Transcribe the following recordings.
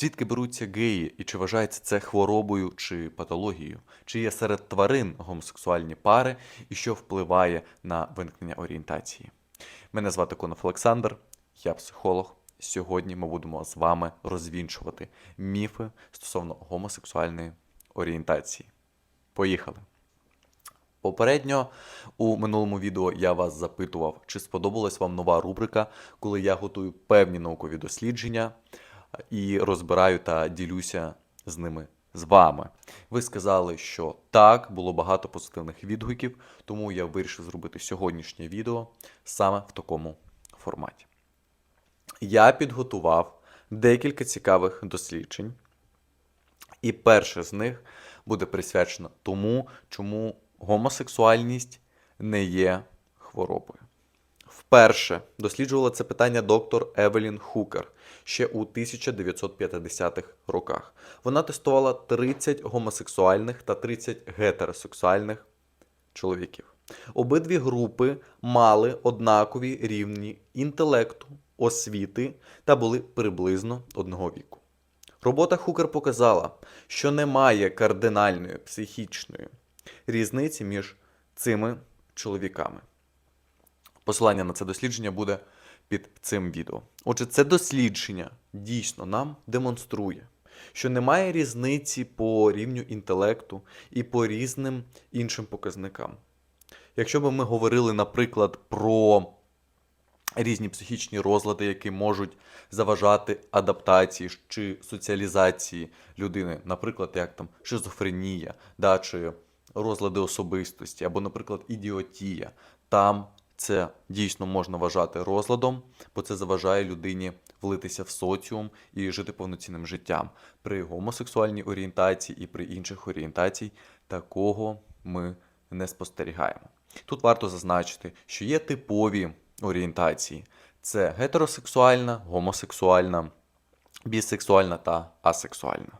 Звідки беруться геї і чи вважається це хворобою чи патологією? Чи є серед тварин гомосексуальні пари і що впливає на виникнення орієнтації? Мене звати Конов Олександр, я психолог. Сьогодні ми будемо з вами розвінчувати міфи стосовно гомосексуальної орієнтації. Поїхали! Попередньо у минулому відео я вас запитував, чи сподобалась вам нова рубрика, коли я готую певні наукові дослідження і розбираю та ділюся з ними з вами. Ви сказали, що так, було багато позитивних відгуків, тому я вирішив зробити сьогоднішнє відео саме в такому форматі. Я підготував декілька цікавих досліджень, і перше з них буде присвячено тому, чому гомосексуальність не є хворобою. Вперше досліджувала це питання доктор Евелін Хукер ще у 1950-х роках. Вона тестувала 30 гомосексуальних та 30 гетеросексуальних чоловіків. Обидві групи мали однакові рівні інтелекту, освіти та були приблизно одного віку. Робота Хукер показала, що немає кардинальної психічної різниці між цими чоловіками. Посилання на це дослідження буде під цим відео. Отже, це дослідження дійсно нам демонструє, що немає різниці по рівню інтелекту і по різним іншим показникам. Якщо б ми говорили, наприклад, про різні психічні розлади, які можуть заважати адаптації чи соціалізації людини, наприклад, як там шизофренія, да, чи розлади особистості, або, наприклад, ідіотія, там це дійсно можна вважати розладом, бо це заважає людині влитися в соціум і жити повноцінним життям. При гомосексуальній орієнтації і при інших орієнтацій такого ми не спостерігаємо. Тут варто зазначити, що є типові орієнтації: це гетеросексуальна, гомосексуальна, бісексуальна та асексуальна.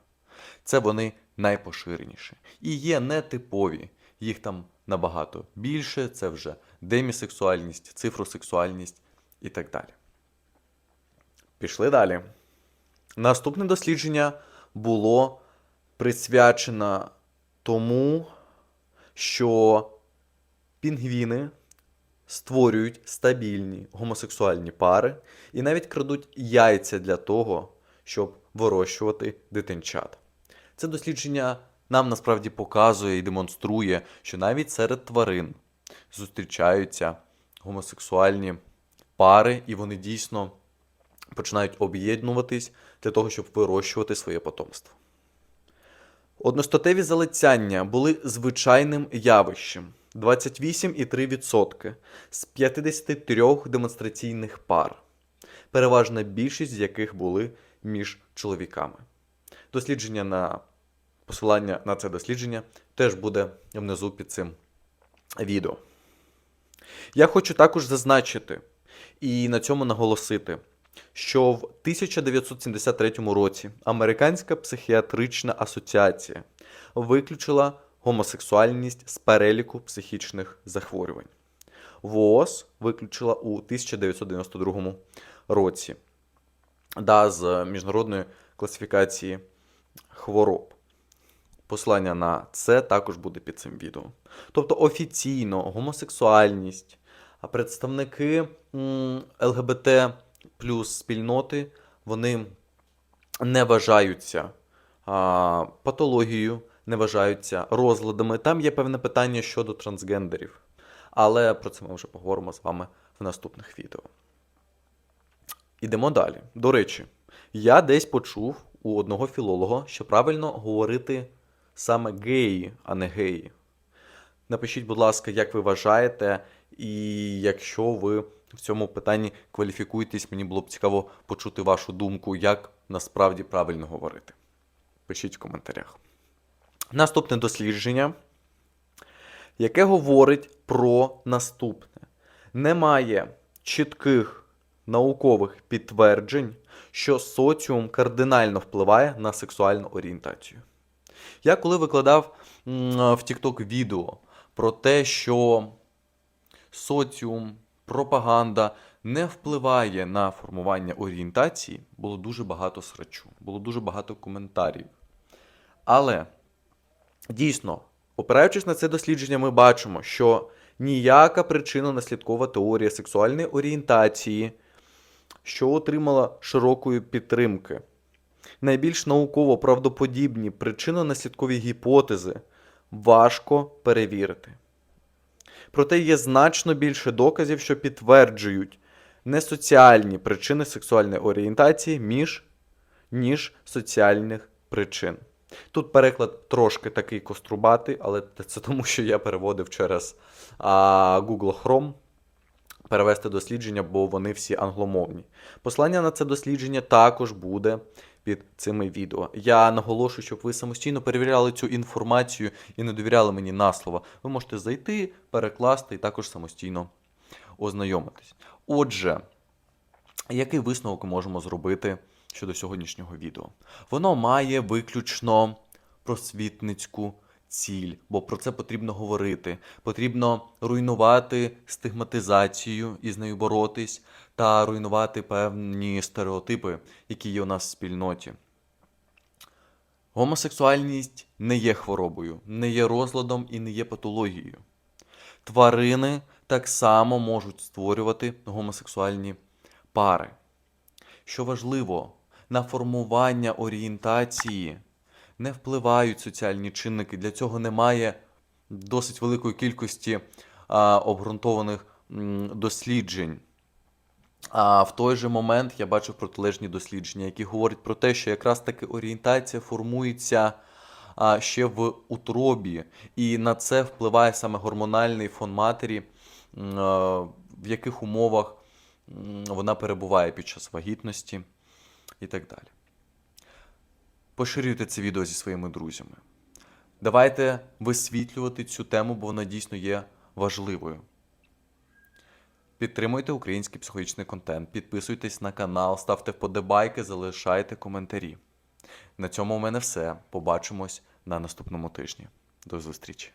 Це вони найпоширеніші. І є нетипові, їх там набагато більше, це вже демісексуальність, цифросексуальність і так далі. Пішли далі. Наступне дослідження було присвячено тому, що пінгвіни створюють стабільні гомосексуальні пари і навіть крадуть яйця для того, щоб вирощувати дитинчат. Це дослідження нам насправді показує і демонструє, що навіть серед тварин зустрічаються гомосексуальні пари, і вони дійсно починають об'єднуватись для того, щоб вирощувати своє потомство. Одностатеві залицяння були звичайним явищем 28,3% з 53 демонстраційних пар, переважна більшість з яких були між чоловіками. Дослідження на посилання на це дослідження теж буде внизу під цим відео. Я хочу також зазначити і на цьому наголосити, що в 1973 році Американська психіатрична асоціація виключила гомосексуальність з переліку психічних захворювань. ВООЗ виключила у 1992 році да, з міжнародної класифікації хвороб. Посилання на це також буде під цим відео. Тобто офіційно гомосексуальність, а представники ЛГБТ плюс спільноти вони не вважаються а, патологією, не вважаються розладами. Там є певне питання щодо трансгендерів. Але про це ми вже поговоримо з вами в наступних відео. Ідемо далі. До речі, я десь почув у одного філолога, що правильно говорити саме геї, а не геї. Напишіть, будь ласка, як ви вважаєте, і якщо ви в цьому питанні кваліфікуєтесь, мені було б цікаво почути вашу думку, як насправді правильно говорити. Пишіть в коментарях. Наступне дослідження, яке говорить про наступне: немає чітких наукових підтверджень, що соціум кардинально впливає на сексуальну орієнтацію. Я коли викладав в TikTok відео про те, що соціум, пропаганда не впливає на формування орієнтації, було дуже багато срачу, було дуже багато коментарів. Але дійсно, опираючись на це дослідження, ми бачимо, що ніяка причинно-наслідкова теорія сексуальної орієнтації, що отримала широкої підтримки, найбільш науково правдоподібні причинно-наслідкові гіпотези важко перевірити. Проте є значно більше доказів, що підтверджують несоціальні причини сексуальної орієнтації між, ніж соціальних причин. Тут переклад трошки такий кострубатий, але це тому, що я переводив через а, Google Chrome перевести дослідження, бо вони всі англомовні. Послання на це дослідження також буде під цими відео. Я наголошую, щоб ви самостійно перевіряли цю інформацію і не довіряли мені на слово. Ви можете зайти, перекласти і також самостійно ознайомитись. Отже, який висновок можемо зробити щодо сьогоднішнього відео? Воно має виключно просвітницьку ціль, бо про це потрібно говорити. Потрібно руйнувати стигматизацію і з нею боротись, та руйнувати певні стереотипи, які є у нас в спільноті. Гомосексуальність не є хворобою, не є розладом і не є патологією. Тварини так само можуть створювати гомосексуальні пари. Що важливо, на формування орієнтації не впливають соціальні чинники. Для цього немає досить великої кількості а, обґрунтованих досліджень. А в той же момент я бачив протилежні дослідження, які говорять про те, що якраз таки орієнтація формується а, ще в утробі, і на це впливає саме гормональний фон матері, в яких умовах вона перебуває під час вагітності і так далі. Поширюйте це відео зі своїми друзями. Давайте висвітлювати цю тему, бо вона дійсно є важливою. Підтримуйте український психологічний контент, підписуйтесь на канал, ставте вподобайки, залишайте коментарі. На цьому у мене все. Побачимось на наступному тижні. До зустрічі!